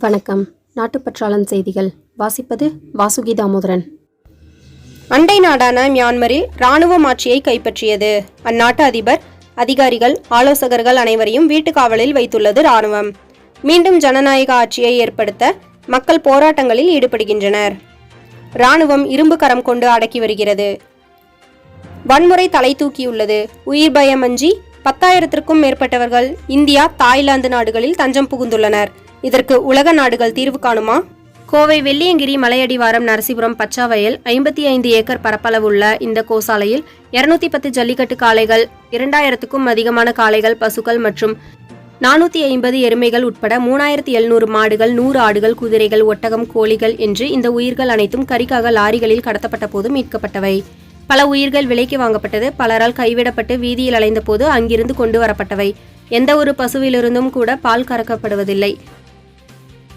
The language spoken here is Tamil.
வணக்கம். நாட்டுப்பற்றாளன் செய்திகள். வாசிப்பது வாசுகி தாமோதரன். அண்டை நாடான மியான்மரில் ராணுவம் ஆட்சியை கைப்பற்றியது. அந்நாட்டு அதிபர் அதிகாரிகள் ஆலோசகர்கள் அனைவரையும் வீட்டு காவலில் வைத்துள்ளது ராணுவம் மீண்டும் ஜனநாயக ஆட்சியை ஏற்படுத்த மக்கள் போராட்டங்களில் ஈடுபடுகின்றனர். ராணுவம் இரும்பு கரம் கொண்டு அடக்கி வருகிறது. வன்முறை தலை தூக்கியுள்ளது. உயிர் பயமஞ்சி பத்தாயிரத்திற்கும் மேற்பட்டவர்கள் இந்தியா தாய்லாந்து நாடுகளில் தஞ்சம் புகுந்துள்ளனர். இதற்கு உலக நாடுகள் தீர்வு காணுமா? கோவை வெள்ளியங்கிரி மலையடிவாரம் நரசிபுரம் பச்சாவயல் ஐம்பத்தி ஐந்து ஏக்கர் பரப்பளவுள்ள இந்த கோசாலையில் இருநூத்தி பத்து ஜல்லிக்கட்டு காளைகள் இரண்டாயிரத்துக்கும் அதிகமான காளைகள் பசுக்கள் மற்றும் நானூற்றி ஐம்பது எருமைகள் உட்பட மூணாயிரத்தி எழுநூறு மாடுகள் நூறு ஆடுகள் குதிரைகள் ஒட்டகம் கோழிகள் என்று இந்த உயிர்கள் அனைத்தும் கறிக்காக லாரிகளில் கடத்தப்பட்ட போது மீட்கப்பட்டவை. பல உயிர்கள் விலைக்கு வாங்கப்பட்டது பலரால் கைவிடப்பட்டு வீதியில் அலைந்த போது அங்கிருந்து கொண்டு வரப்பட்டவை. எந்த ஒரு பசுவிலிருந்தும் கூட பால் கறக்கப்படுவதில்லை.